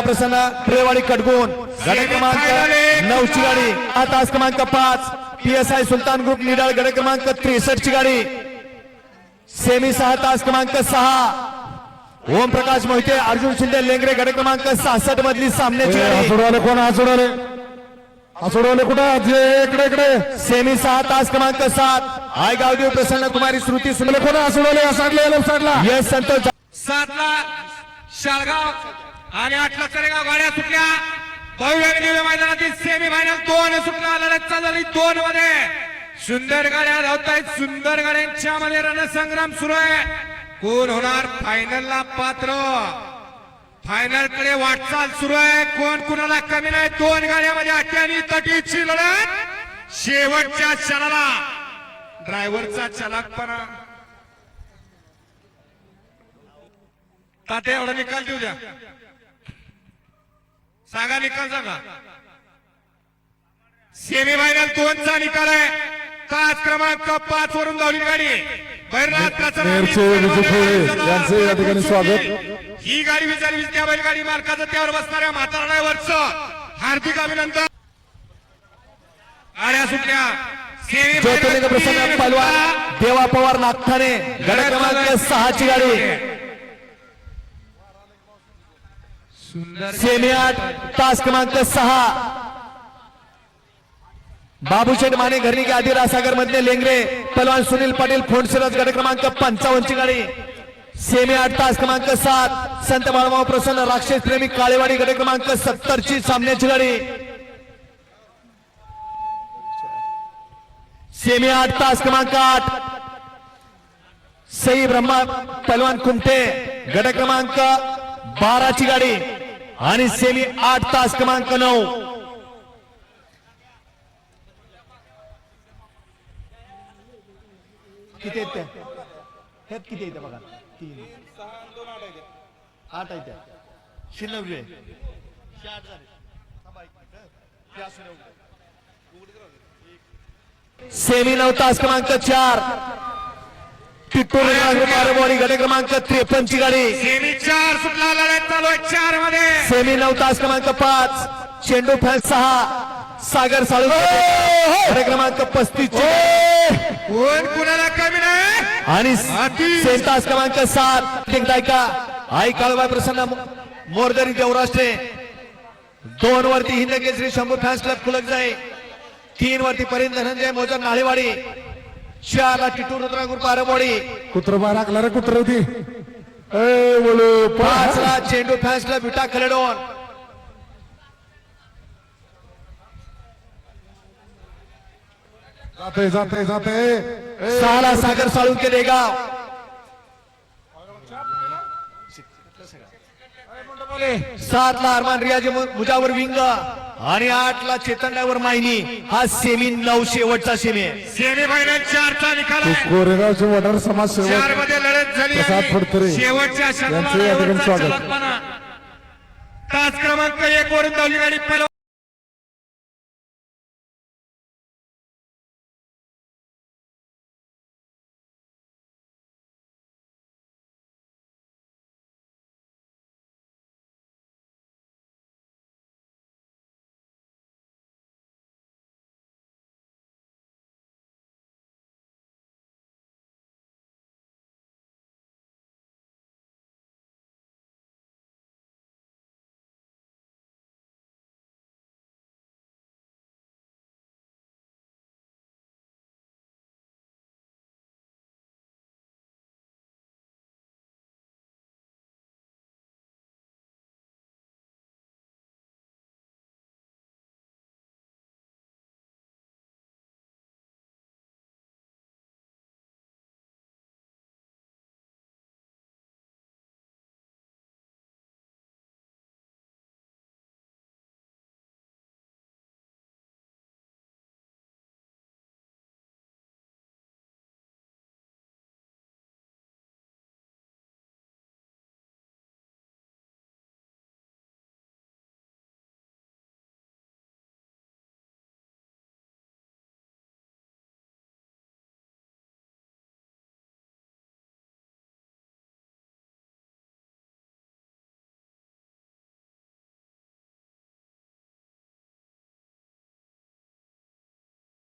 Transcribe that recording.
प्रसन्न प्रेवाडी कडगोन गड क्रमांक नऊची गाडी. हा तास क्रमांक पाच. P S I Sultan group Nidal गड क्रमांक त्रेसष्ट ची गाडी. सेमी सहा तास क्रमांक सहा. ओम प्रकाश मोहिते अर्जुन शिंदे लेंगरे गड क्रमांक सहासष्ट मधली सामन्याची गाडी. सोडवले कोण हा सोडवले हा सोडवले कुठं जे इकडे इकडे. सेमी सहा तास क्रमांक सात. आय गावदेव प्रसन्न कुमारी श्रुती सुंदर कोण सोडवले या साईडला लेफ्ट साईडला. यश संतोष सातला शाळगाव. आणि आठला करेगाव गाड्या सुटल्या. भव्य मैदानातील सेमी फायनल दोन सुटला लढत चालली दोन मध्ये. सुंदर गाड्या धावतायत सुंदर गाड्यांच्या मध्ये रणसंग्राम सुरू आहे. कोण होणार? फायनलला पात्र. फायनलकडे वाटचाल सुरू आहे. कोण कुणाला कमी नाही? दोन गाड्यामध्ये अठ्याणी तटीची लढत. शेवटच्या क्षणाला. ड्रायव्हरचा चलाकपणा तात्या एवढा निकाल देऊ द्या. सांगा निकाल सांगा. सेमी फायनल दोनचा निकाल आहे. तास क्रमांक पाच वरून धावली गाडी. यांचे या ठिकाणी स्वागत. ही गाडी विचारली त्या बैलगाडी मालकाचं त्यावर बसणाऱ्या म्हातारा ड्रायव्हरचं हार्दिक अभिनंदन. गाड्या सुटल्या. सेमी ज्योतिर्लिंग प्रसन्न पलवान देवा पवार नागठाणे गड क्रमांक सहा ची गाडी सुंदर सेमी आठ तास क्रमांक सहा. बाबूशेठ माने घरणिके आधी रासागर मधले लेंगरे पलवान सुनील पाटील फोनसिरज गट क्रमांक पंचावन्नची गाडी. सेमी आठ तास क्रमांक सात संत बाळमाव प्रसन्न राक्षस प्रेमी काळेवाडी गट क्रमांक सत्तर ची सामन्याची गाडी. सेमी आठ तास क्रमांक आठ सई ब्रह्मा पलवान कुमटे गट क्रमांक बाराची गाडी. आणि सेमी आठ तास क्रमांक नऊ. किती येत हे किती येत बघा? तीन. आठ आहेत त्या. सेमी नऊ तास क्रमांक चार. टिट्टूर बारबोडी गट क्रमांक त्रेपन्न ची गाडी. सेमी चार सुटला लढत चालू आहे चारमध्ये सेमी नऊ तास क्रमांक पाच. चेंडू फॅन सहा. सागर साळू गट क्रमांक पस्तीस. कोण कुणाला कमी नाही? आणि सेम तास क्रमांक सात. दायका. आई काळूबाई प्रसन्न मोरदरी देवराष्ट्रे. दोन वरती हिंद केसरी शंभू फॅन्स क्लब खुलक जाई. तीन वरती परिंद धनंजय मोजर नाळेवाडी चार ला टिटू रुद्रागुर पारबोडी कुत्र बाहेर हाकला रे कुत्र होती ए बोलू पाच ला चेंडू फॅन्स क्लब विटा खलेडोन. जाते जाते जाते. ए, सहा ला सागर साळुंके देगाव. सात ला अरमान रियाजी मुजावर विंग. आणि आठ ला चेतन माहिनी. हा सेमी नऊ शेवटचा सेमी आहे. सेमी फायनल चारचा निकाल कोरेगावचे वडार समाज चारमध्ये लढत झाली शेवटच्या. तास क्रमांक एक वरून धावली गाडी